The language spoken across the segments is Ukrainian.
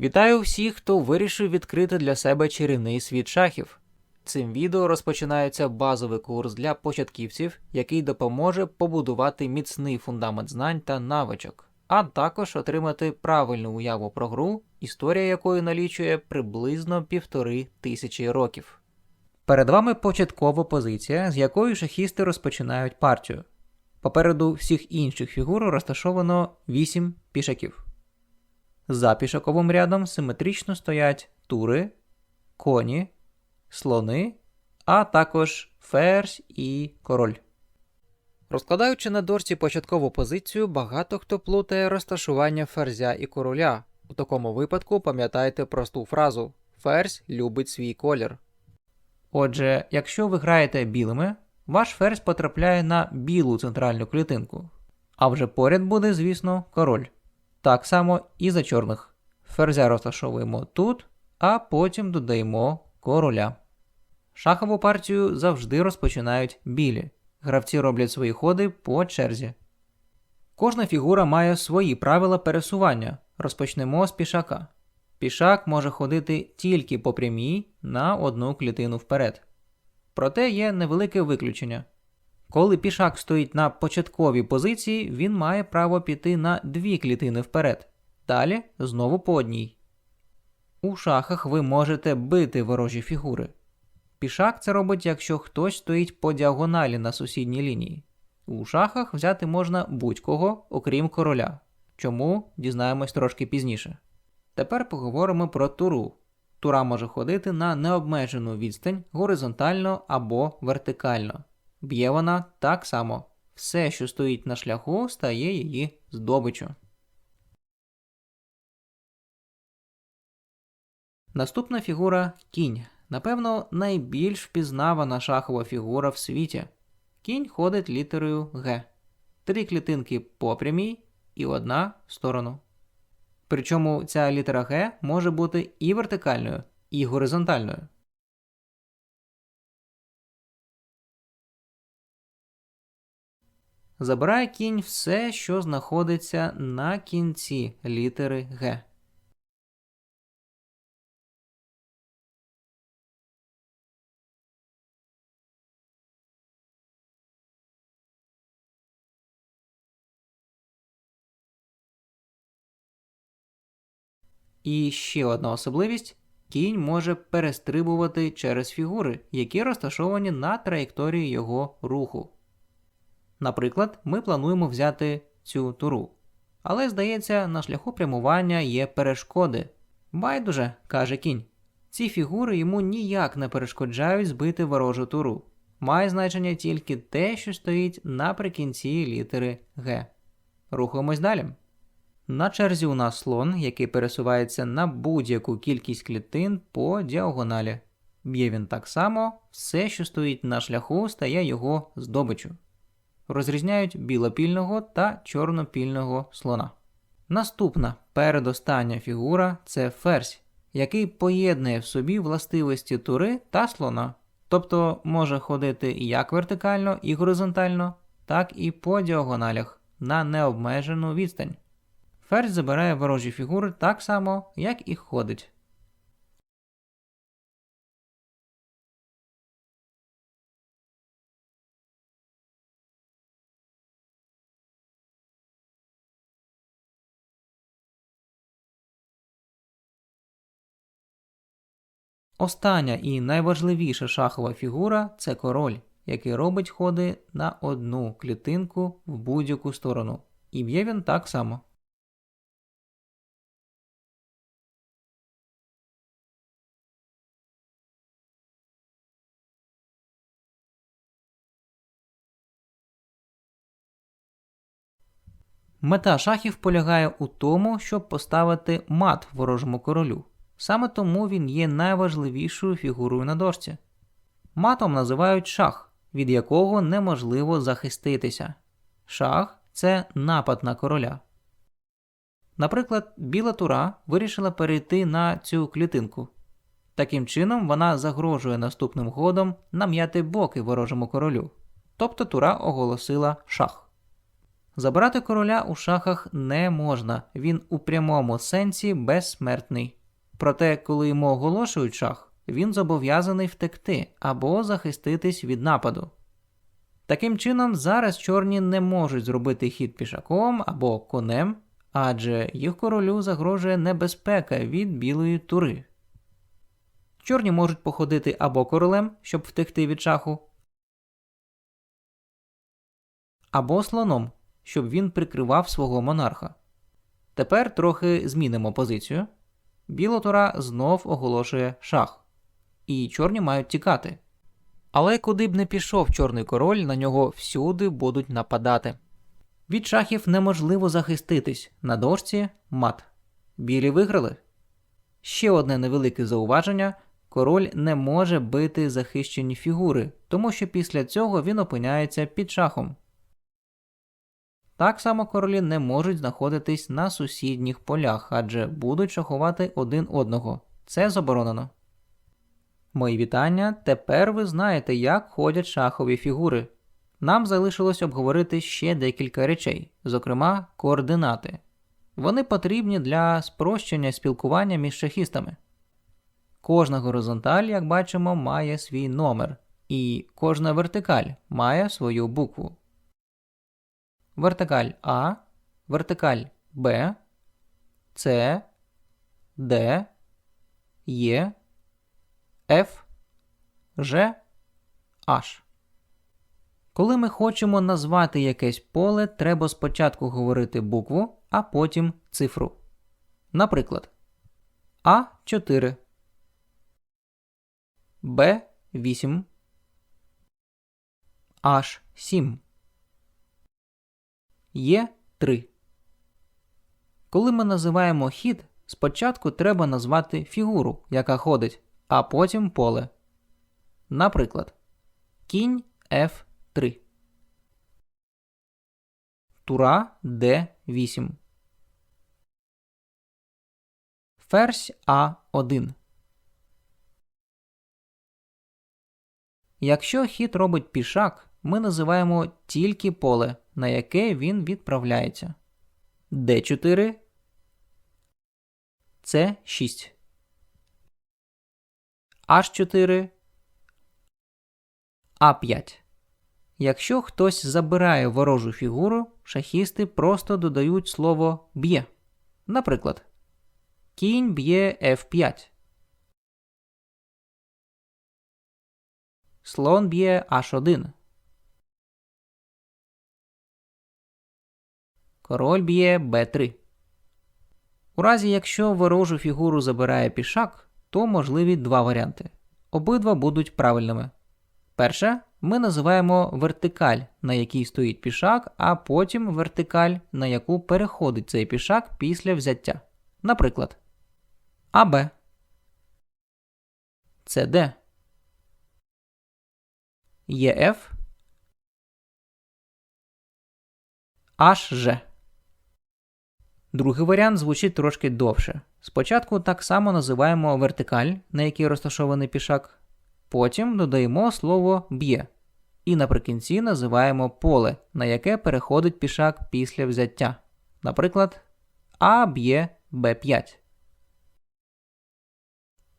Вітаю всіх, хто вирішив відкрити для себе чарівний світ шахів. Цим відео розпочинається базовий курс для початківців, який допоможе побудувати міцний фундамент знань та навичок, а також отримати правильну уяву про гру, історія якої налічує приблизно півтори тисячі років. Перед вами початкова позиція, з якої шахісти розпочинають партію. Попереду всіх інших фігур розташовано 8 пішаків. За пішаковим рядом симетрично стоять тури, коні, слони, а також ферзь і король. Розкладаючи на дошці початкову позицію, багато хто плутає розташування ферзя і короля. У такому випадку пам'ятайте просту фразу Ферзь любить свій колір. Отже, якщо ви граєте білими, ваш ферзь потрапляє на білу центральну клітинку. А вже поряд буде, звісно, король. Так само і за чорних. Ферзя розташовуємо тут, а потім додаємо короля. Шахову партію завжди розпочинають білі. Гравці роблять свої ходи по черзі. Кожна фігура має свої правила пересування. Розпочнемо з пішака. Пішак може ходити тільки по прямій на одну клітину вперед. Проте є невелике виключення. Коли пішак стоїть на початковій позиції, він має право піти на дві клітини вперед. Далі знову по одній. У шахах ви можете бити ворожі фігури. Пішак це робить, якщо хтось стоїть по діагоналі на сусідній лінії. У шахах взяти можна будь-кого, окрім короля. Чому дізнаємось трошки пізніше. Тепер поговоримо про туру. Тура може ходити на необмежену відстань горизонтально або вертикально. Б'є вона так само. Все, що стоїть на шляху, стає її здобиччю. Наступна фігура кінь. Напевно, найбільш впізнавана шахова фігура в світі. Кінь ходить літерою Г. Три клітинки по прямій і одна в сторону. Причому ця літера Г може бути і вертикальною, і горизонтальною. Забирає кінь все, що знаходиться на кінці літери Г. І ще одна особливість: кінь може перестрибувати через фігури, які розташовані на траєкторії його руху. Наприклад, ми плануємо взяти цю туру. Але, здається, на шляху прямування є перешкоди. Байдуже, каже кінь. Ці фігури йому ніяк не перешкоджають збити ворожу туру. Має значення тільки те, що стоїть наприкінці літери Г. Рухаємось далі. На черзі у нас слон, який пересувається на будь-яку кількість клітин по діагоналі. Б'є він так само, все, що стоїть на шляху, стає його здобиччю. Розрізняють білопільного та чорнопільного слона. Наступна передостання фігура це ферзь, який поєднує в собі властивості тури та слона, тобто може ходити як вертикально і горизонтально, так і по діагоналях на необмежену відстань. Ферзь забирає ворожі фігури так само, як і ходить. Остання і найважливіша шахова фігура це король, який робить ходи на одну клітинку в будь-яку сторону. І б'є він так само. Мета шахів полягає у тому, щоб поставити мат ворожому королю. Саме тому він є найважливішою фігурою на дошці. Матом називають шах, від якого неможливо захиститися. Шах це напад на короля. Наприклад, біла тура вирішила перейти на цю клітинку. Таким чином, вона загрожує наступним ходом нам'яти боки ворожому королю. Тобто тура оголосила шах. Забирати короля у шахах не можна, він у прямому сенсі безсмертний. Проте, коли йому оголошують шах, він зобов'язаний втекти або захиститись від нападу. Таким чином, зараз чорні не можуть зробити хід пішаком або конем, адже їх королю загрожує небезпека від білої тури. Чорні можуть походити або королем, щоб втекти від шаху, або слоном, щоб він прикривав свого монарха. Тепер трохи змінимо позицію. Біла тура знов оголошує шах, і чорні мають тікати. Але куди б не пішов чорний король, на нього всюди будуть нападати. Від шахів неможливо захиститись на дошці мат. Білі виграли. Ще одне невелике зауваження: король не може бити захищені фігури, тому що після цього він опиняється під шахом. Так само королі не можуть знаходитись на сусідніх полях, адже будуть шахувати один одного. Це заборонено. Мої вітання. Тепер ви знаєте, як ходять шахові фігури. Нам залишилось обговорити ще декілька речей, зокрема, координати. Вони потрібні для спрощення спілкування між шахістами. Кожна горизонталь, як бачимо, має свій номер, і кожна вертикаль має свою букву. Вертикаль А, вертикаль Б, С, Д, Е, F, G, H. Коли ми хочемо назвати якесь поле, треба спочатку говорити букву, а потім цифру. Наприклад, А4, Б8, H7, Є3. Коли ми називаємо хід, спочатку треба назвати фігуру, яка ходить, а потім поле. Наприклад, кінь F3. Тура D8. Ферзь А1. Якщо хід робить пішак, ми називаємо тільки поле, на яке він відправляється. D4 С6 H4 А5. Якщо хтось забирає ворожу фігуру, шахісти просто додають слово б'є. Наприклад, кінь б'є F5. Слон б'є H1. Король б'є Б3. У разі, якщо ворожу фігуру забирає пішак, то можливі два варіанти. Обидва будуть правильними. Перше, ми називаємо вертикаль, на якій стоїть пішак, а потім вертикаль, на яку переходить цей пішак після взяття. Наприклад, АБ, СД, ЄФ, HG. Другий варіант звучить трошки довше. Спочатку так само називаємо вертикаль, на якій розташований пішак, потім додаємо слово б'є. І наприкінці називаємо поле, на яке переходить пішак після взяття. Наприклад, А б'є Б5.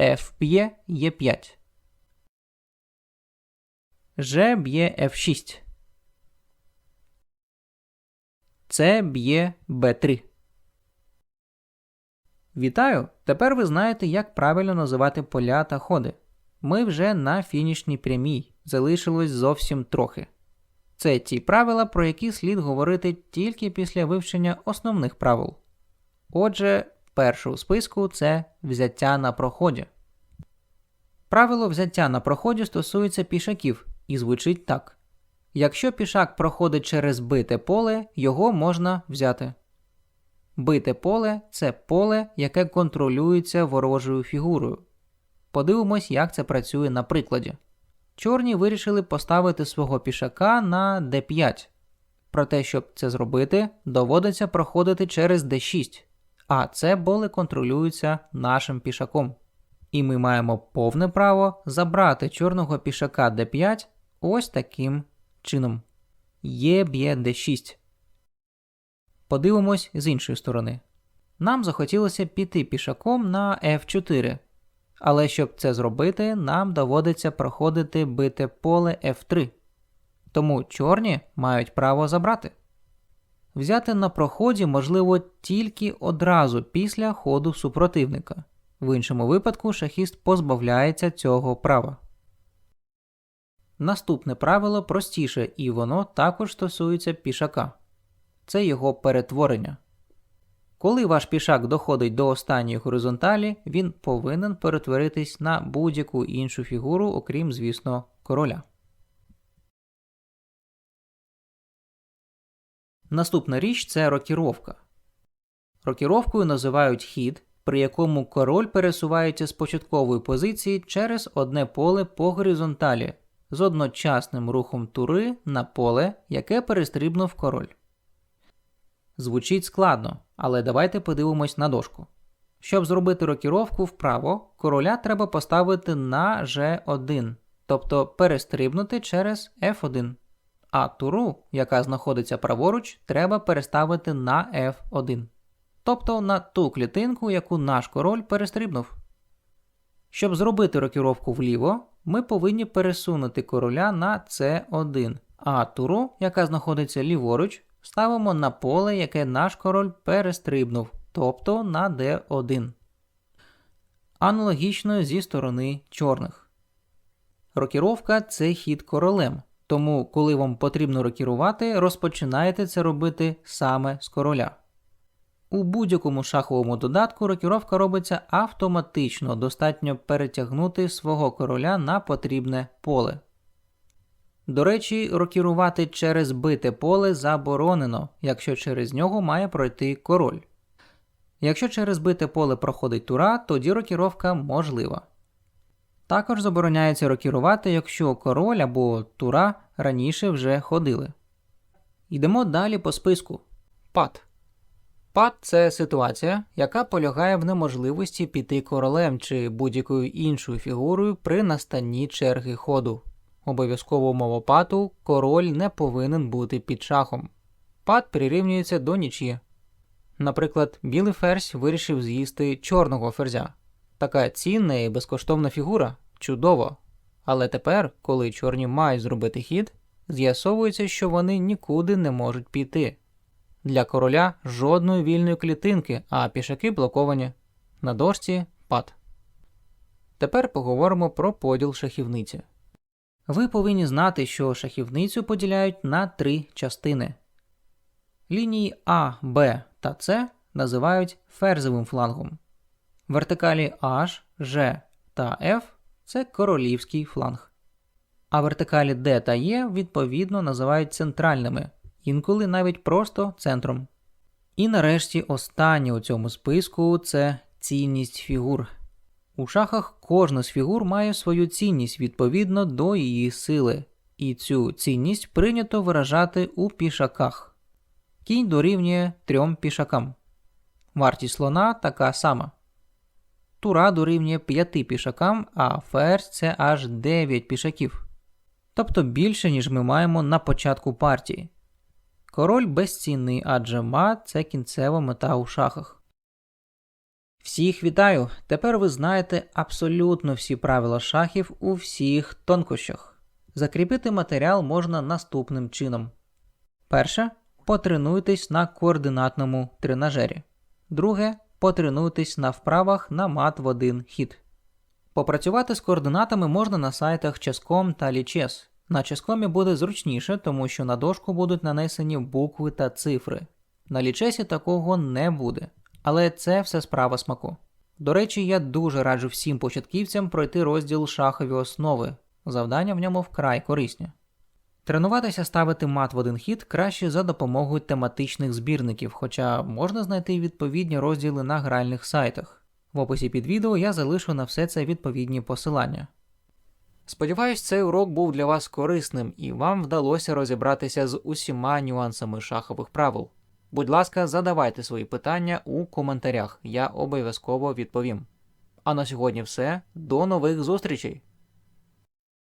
Ф б'є Е5. Ж б'є F6. С б'є Б3. Вітаю! Тепер ви знаєте, як правильно називати поля та ходи. Ми вже на фінішній прямій, залишилось зовсім трохи. Це ті правила, про які слід говорити тільки після вивчення основних правил. Отже, перше у списку це взяття на проході. Правило взяття на проході стосується пішаків і звучить так: якщо пішак проходить через бите поле, його можна взяти. Бите поле це поле, яке контролюється ворожою фігурою. Подивимось, як це працює на прикладі. Чорні вирішили поставити свого пішака на d5. Проте, щоб це зробити, доводиться проходити через d6, а це поле контролюється нашим пішаком. І ми маємо повне право забрати чорного пішака d5 ось таким чином. Є б'є d6. Подивимось з іншої сторони. Нам захотілося піти пішаком на F4. Але щоб це зробити, нам доводиться проходити бите поле F3. Тому чорні мають право забрати. Взяти на проході можливо тільки одразу після ходу супротивника. В іншому випадку шахіст позбавляється цього права. Наступне правило простіше, і воно також стосується пішака. Це його перетворення. Коли ваш пішак доходить до останньої горизонталі, він повинен перетворитись на будь-яку іншу фігуру, окрім, звісно, короля. Наступна річ це рокіровка. Рокіровкою називають хід, при якому король пересувається з початкової позиції через одне поле по горизонталі з одночасним рухом тури на поле, яке перестрибнув король. Звучить складно, але давайте подивимось на дошку. Щоб зробити рокіровку вправо, короля треба поставити на G1, тобто перестрибнути через F1. А туру, яка знаходиться праворуч, треба переставити на F1. Тобто на ту клітинку, яку наш король перестрибнув. Щоб зробити рокіровку вліво, ми повинні пересунути короля на C1, а туру, яка знаходиться ліворуч, ставимо на поле, яке наш король перестрибнув, тобто на D1. Аналогічно зі сторони чорних. Рокіровка це хід королем. Тому, коли вам потрібно рокірувати, розпочинаєте це робити саме з короля. У будь-якому шаховому додатку рокіровка робиться автоматично, достатньо перетягнути свого короля на потрібне поле. До речі, рокірувати через бите поле заборонено, якщо через нього має пройти король. Якщо через бите поле проходить тура, тоді рокіровка можлива. Також забороняється рокірувати, якщо король або тура раніше вже ходили. Йдемо далі по списку. Пад. Пад це ситуація, яка полягає в неможливості піти королем чи будь-якою іншою фігурою при настанні черги ходу. Обов'язково умова пату король не повинен бути під шахом. Пад прирівнюється до нічі. Наприклад, білий ферзь вирішив з'їсти чорного ферзя. Така цінна і безкоштовна фігура чудово. Але тепер, коли чорні мають зробити хід, з'ясовується, що вони нікуди не можуть піти. Для короля жодної вільної клітинки, а пішаки блоковані. На дошці пад. Тепер поговоримо про поділ шахівниці. Ви повинні знати, що шахівницю поділяють на три частини. Лінії А, Б та С називають ферзовим флангом. Вертикалі H, G та F це королівський фланг. А вертикалі D та E відповідно називають центральними, інколи навіть просто центром. І нарешті останнє у цьому списку це цінність фігур. У шахах кожна з фігур має свою цінність відповідно до її сили, і цю цінність прийнято виражати у пішаках. Кінь дорівнює трьом пішакам. Вартість слона така сама. Тура дорівнює 5 пішакам, а ферзь це аж 9 пішаків. Тобто більше, ніж ми маємо на початку партії. Король безцінний, адже мат це кінцева мета у шахах. Всіх вітаю! Тепер ви знаєте абсолютно всі правила шахів у всіх тонкощах. Закріпити матеріал можна наступним чином. Перше. Потренуйтесь на координатному тренажері. Друге. Потренуйтесь на вправах на мат в один хід. Попрацювати з координатами можна на сайтах Chess.com та Lichess. На Chess.com буде зручніше, тому що на дошку будуть нанесені букви та цифри. На лічесі такого не буде. Але це все справа смаку. До речі, я дуже раджу всім початківцям пройти розділ шахові основи. Завдання в ньому вкрай корисні. Тренуватися ставити мат в один хід краще за допомогою тематичних збірників, хоча можна знайти відповідні розділи на гральних сайтах. В описі під відео я залишу на все це відповідні посилання. Сподіваюсь, цей урок був для вас корисним і вам вдалося розібратися з усіма нюансами шахових правил. Будь ласка, задавайте свої питання у коментарях, я обов'язково відповім. А на сьогодні все. До нових зустрічей!